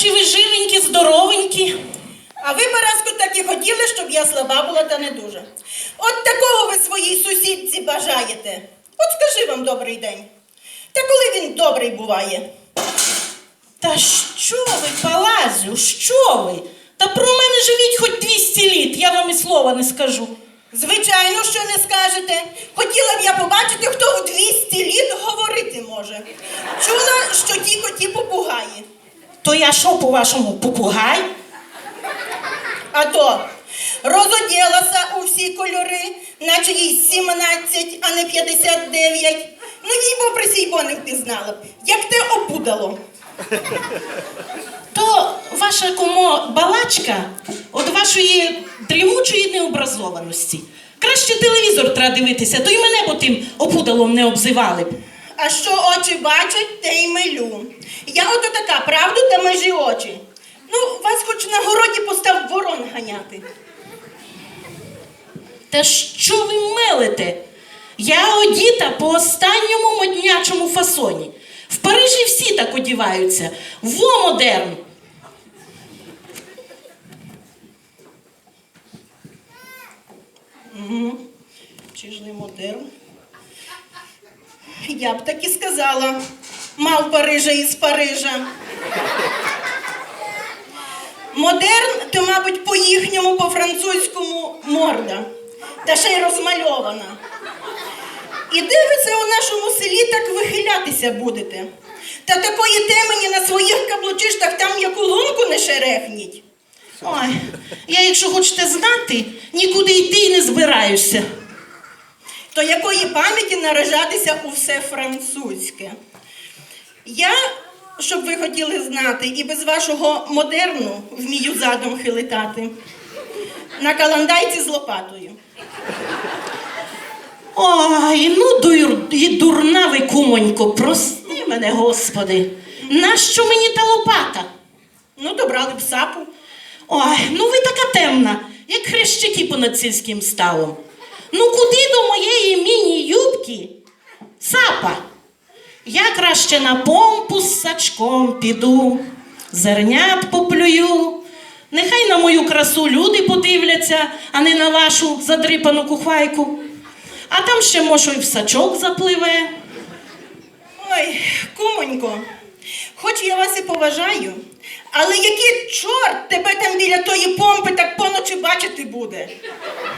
Наче ви живенькі, здоровенькі. А ви, Параско, так і хотіли, щоб я слаба була та не дуже. От такого ви своїй сусідці бажаєте. От скажи вам добрий день. Та коли він добрий буває? Та що ви, Палазю, що ви? Та про мене живіть хоч 200 літ, я вам і слова не скажу. Звичайно, що не скажете. Хотіла б я побачити, хто в 200 літ говорити може. Чула, що ті коті попугаї. То я що, по-вашому, попугай? А то розоділася у всі кольори, наче їй 17, а не 59. Ну їй бо при сій не впізнала б, як те опудало. То ваша кумо балачка від вашої дрімучої необразованості. Краще телевізор треба дивитися, то й мене бо тим опудалом не обзивали б. А що очі бачать, те й милю. Я ото така, правду та межі очі. Ну, вас хоч на городі постав ворон ганяти. Та що ви мелите? Я одіта по останньому моднячому фасоні. В Парижі всі так одіваються. Во модерн. Чи ж не модерн? Я б так і сказала. Мав Парижа із Парижа. Модерн, то, мабуть, по-їхньому, по-французькому морда. Та ще й розмальована. І де ви це у нашому селі так вихилятися будете? Та такої темені на своїх каблучиштах там яку лунку не шерехніть. Ой, я, якщо хочете знати, нікуди йти й не збираюся. То якої пам'яті наражатися у все французьке? Я, щоб ви хотіли знати, і без вашого модерну вмію задом хилитати. На каландайці з лопатою. Ой, ну дур, і дурна ви, кумонько, прости мене, господи. Нащо мені та лопата? Ну, добрали б сапу. Ой, ну ви така темна, як хрещаки понад сільським ставом. Ну куди до моєї міні-юбки? Сапа. Я краще на помпу з сачком піду, зернят поплюю. Нехай на мою красу люди подивляться, а не на вашу задрипану кухвайку. А там ще може й в сачок запливе. Ой, кумонько, хоч я вас і поважаю, але який чорт тебе там біля тої помпи так поночі бачити буде?